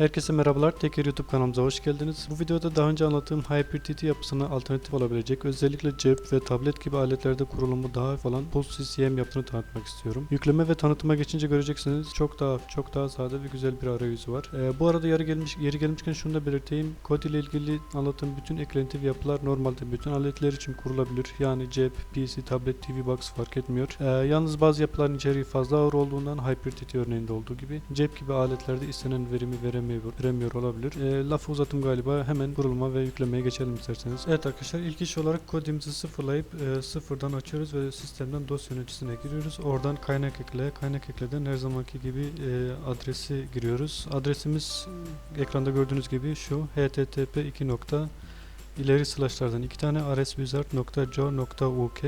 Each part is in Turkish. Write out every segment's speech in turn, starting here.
Herkese merhabalar. Teker YouTube kanalımıza hoş geldiniz. Bu videoda daha önce anlattığım HyperTT yapısına alternatif olabilecek, özellikle cep ve tablet gibi aletlerde kurulumu daha falan Pulse CCM yaptığını tanıtmak istiyorum. Yükleme ve tanıtıma geçince göreceksiniz çok daha çok daha sade ve güzel bir arayüzü var. Ee, bu arada yeri gelmiş yeri gelmişken şunu da belirteyim. Kod ile ilgili anlattığım bütün eklenti yapılar normalde bütün aletler için kurulabilir. Yani cep, PC, tablet, TV box fark etmiyor. Ee, yalnız bazı yapıların içeriği fazla ağır olduğundan HyperTT örneğinde olduğu gibi cep gibi aletlerde istenen verimi veremiyor, veremiyor olabilir. E, lafı uzattım galiba. Hemen kuruluma ve yüklemeye geçelim isterseniz. Evet arkadaşlar ilk iş olarak kodimizi sıfırlayıp e, sıfırdan açıyoruz ve sistemden dosya yöneticisine giriyoruz. Oradan kaynak ekle. Kaynak ekleden her zamanki gibi e, adresi giriyoruz. Adresimiz ekranda gördüğünüz gibi şu http 2 nokta ileri slashlardan iki tane rswizard.co.uk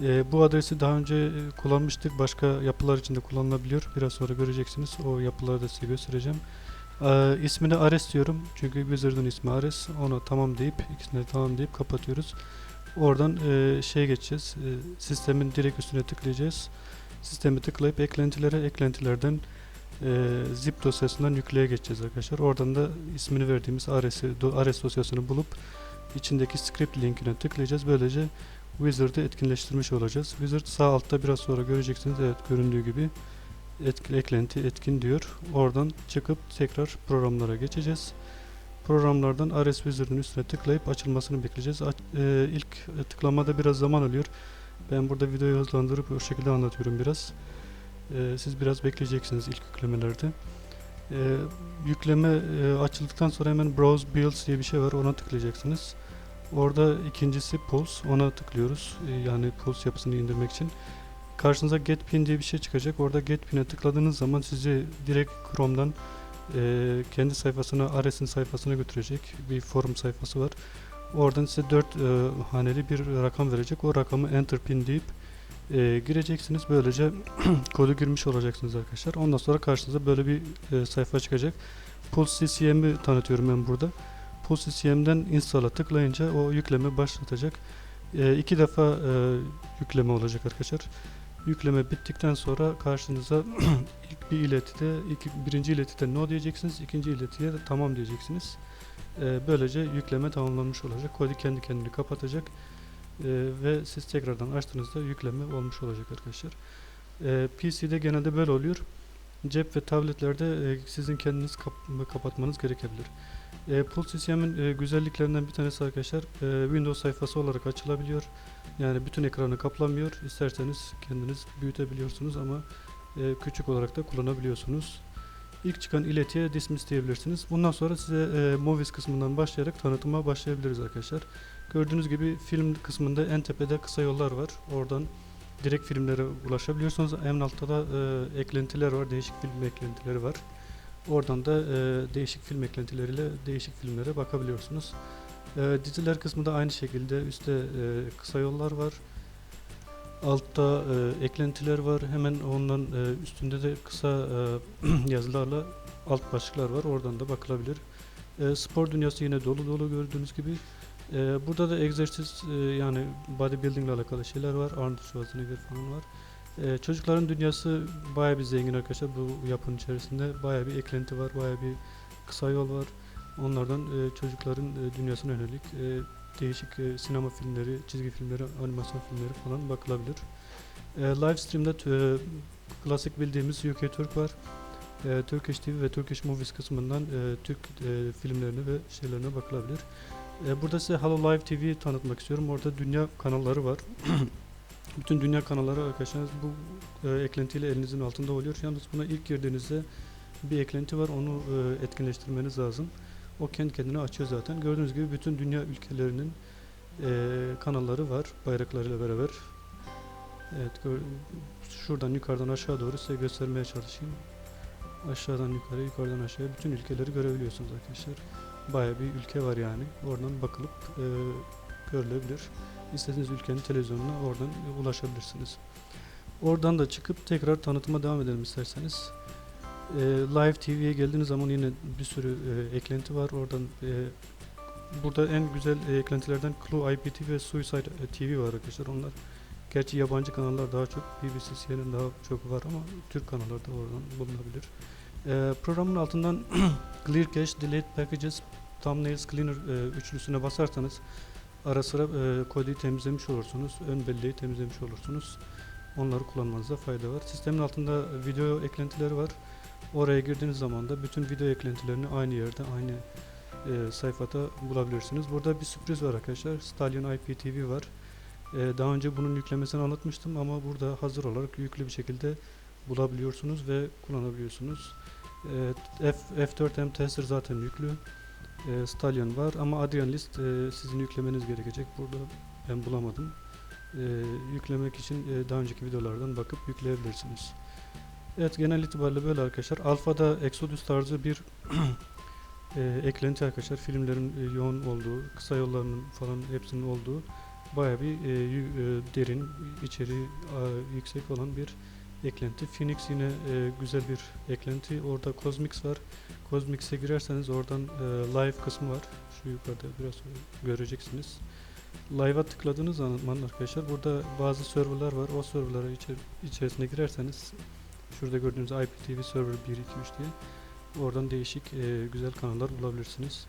e, bu adresi daha önce e, kullanmıştık. Başka yapılar için de kullanılabiliyor. Biraz sonra göreceksiniz. O yapıları da size göstereceğim. E, ismini Ares diyorum. Çünkü Wizard'ın ismi Ares. Ona tamam deyip, ikisine de tamam deyip kapatıyoruz. Oradan e, şey geçeceğiz. E, sistemin direkt üstüne tıklayacağız. Sistemi tıklayıp eklentilere, eklentilerden e, zip dosyasından yükleye geçeceğiz arkadaşlar. Oradan da ismini verdiğimiz Ares'i, do- Ares dosyasını bulup içindeki script linkine tıklayacağız. Böylece Wizard'ı etkinleştirmiş olacağız. Wizard sağ altta biraz sonra göreceksiniz. Evet göründüğü gibi etki, eklenti etkin diyor. Oradan çıkıp tekrar programlara geçeceğiz. Programlardan RS Wizard'ın üstüne tıklayıp açılmasını bekleyeceğiz. Aç, e, ilk tıklamada biraz zaman alıyor. Ben burada videoyu hızlandırıp o şekilde anlatıyorum biraz. E, siz biraz bekleyeceksiniz ilk yüklemelerde. E, yükleme e, açıldıktan sonra hemen Browse Builds diye bir şey var. Ona tıklayacaksınız. Orada ikincisi Pulse. Ona tıklıyoruz. E, Yani Pulse yapısını indirmek için. Karşınıza Get Pin diye bir şey çıkacak. Orada Get Pin'e tıkladığınız zaman sizi direkt Chrome'dan e, kendi sayfasına, Ares'in sayfasına götürecek. Bir forum sayfası var. Oradan size 4 e, haneli bir rakam verecek. O rakamı Enter Pin deyip e, gireceksiniz. Böylece kodu girmiş olacaksınız arkadaşlar. Ondan sonra karşınıza böyle bir e, sayfa çıkacak. Pulse CCM'i tanıtıyorum ben burada. Pulse CCM'den install'a tıklayınca o yükleme başlatacak. E, iki defa e, yükleme olacak arkadaşlar. Yükleme bittikten sonra karşınıza ilk bir iletide, iki, birinci iletide no diyeceksiniz, ikinci iletiye de tamam diyeceksiniz. E, böylece yükleme tamamlanmış olacak. Kodu kendi kendini kapatacak e, ve siz tekrardan açtığınızda yükleme olmuş olacak arkadaşlar. E, PC'de genelde böyle oluyor. Cep ve tabletlerde e, sizin kendiniz kap- kapatmanız gerekebilir. E, Pulse CCM'in e, güzelliklerinden bir tanesi arkadaşlar e, Windows sayfası olarak açılabiliyor. Yani bütün ekranı kaplamıyor. İsterseniz kendiniz büyütebiliyorsunuz ama e, küçük olarak da kullanabiliyorsunuz. İlk çıkan iletiye dismiss diyebilirsiniz. Bundan sonra size e, Movies kısmından başlayarak tanıtıma başlayabiliriz arkadaşlar. Gördüğünüz gibi film kısmında en tepede kısa yollar var. Oradan direkt filmlere ulaşabiliyorsunuz. En altta da e, eklentiler var. Değişik film eklentileri var. Oradan da e, değişik film eklentileriyle değişik filmlere bakabiliyorsunuz. E, diziler kısmı da aynı şekilde üstte e, kısa yollar var. Altta e, eklentiler var. Hemen ondan e, üstünde de kısa e, yazılarla alt başlıklar var. Oradan da bakılabilir. E, spor dünyası yine dolu dolu gördüğünüz gibi. E, burada da egzersiz e, yani bodybuilding ile alakalı şeyler var. Arnold Schwarzenegger falan var. E, çocukların dünyası baya bir zengin arkadaşlar. Bu yapının içerisinde baya bir eklenti var. Baya bir kısa yol var. Onlardan e, çocukların e, dünyasına yönelik e, değişik e, sinema filmleri, çizgi filmleri, animasyon filmleri falan bakılabilir. E, live stream'de e, klasik bildiğimiz UK Türk var. E, Turkish TV ve Turkish Movies kısmından e, Türk e, filmlerine ve şeylerine bakılabilir. E, burada size Hello Live TV tanıtmak istiyorum. Orada dünya kanalları var. Bütün dünya kanalları arkadaşlar bu e, eklentiyle elinizin altında oluyor. Yalnız buna ilk girdiğinizde bir eklenti var. Onu e, etkinleştirmeniz lazım. O kendi kendine açıyor zaten. Gördüğünüz gibi bütün dünya ülkelerinin e, kanalları var bayraklarıyla beraber. Evet, şuradan yukarıdan aşağı doğru size göstermeye çalışayım. Aşağıdan yukarı, yukarıdan aşağıya bütün ülkeleri görebiliyorsunuz arkadaşlar. Bayağı bir ülke var yani. Oradan bakılıp e, görülebilir. İstediğiniz ülkenin televizyonuna oradan e, ulaşabilirsiniz. Oradan da çıkıp tekrar tanıtıma devam edelim isterseniz. E, Live TV'ye geldiğiniz zaman yine bir sürü e, eklenti var. Oradan e, burada en güzel e, eklentilerden Clue IPTV ve Suicide e, TV var arkadaşlar. Onlar gerçi yabancı kanallar daha çok BBC, CNN daha çok var ama Türk kanalları da oradan bulunabilir. Ee, programın altından Clear Cache, Delete Packages, Thumbnails Cleaner e, üçlüsüne basarsanız ara sıra e, kodu temizlemiş olursunuz. Ön belleği temizlemiş olursunuz. Onları kullanmanıza fayda var. Sistemin altında video eklentileri var. Oraya girdiğiniz zaman da bütün video eklentilerini aynı yerde, aynı e, sayfada bulabilirsiniz. Burada bir sürpriz var arkadaşlar. Stallion IPTV var. E, daha önce bunun yüklemesini anlatmıştım ama burada hazır olarak yüklü bir şekilde bulabiliyorsunuz ve kullanabiliyorsunuz. E, F, F4M Tester zaten yüklü. E, Stallion var ama Adrian List e, sizin yüklemeniz gerekecek. Burada ben bulamadım. Yüklemek için e, daha önceki videolardan bakıp yükleyebilirsiniz. Evet genel itibariyle böyle arkadaşlar. Alfa'da Exodus tarzı bir e, eklenti arkadaşlar. Filmlerin e, yoğun olduğu, kısa yollarının falan hepsinin olduğu baya bir e, e, derin, içeriği e, yüksek olan bir eklenti. Phoenix yine e, güzel bir eklenti. Orada Cosmix var. Cosmix'e girerseniz oradan e, live kısmı var. Şu yukarıda biraz göreceksiniz. Live'a tıkladığınız zaman arkadaşlar burada bazı serverlar var. O serverlara içer- içerisine girerseniz şurada gördüğünüz IPTV server 1 2 3 diye oradan değişik e, güzel kanallar bulabilirsiniz.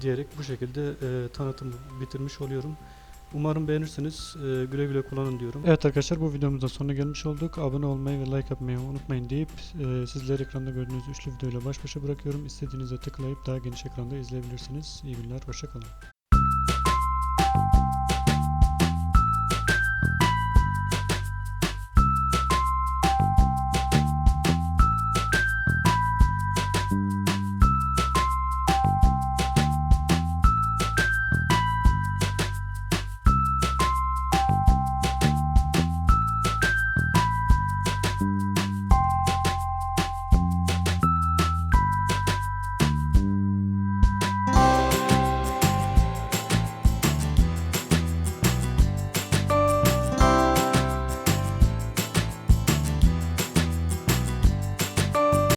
Diyerek bu şekilde e, tanıtımı bitirmiş oluyorum. Umarım beğenirsiniz. E, güle güle kullanın diyorum. Evet arkadaşlar bu videomuzda sonuna gelmiş olduk. Abone olmayı ve like atmayı unutmayın deyip e, sizleri ekranda gördüğünüz üçlü videoyla baş başa bırakıyorum. İstediğinizde tıklayıp daha geniş ekranda izleyebilirsiniz. İyi günler, hoşçakalın.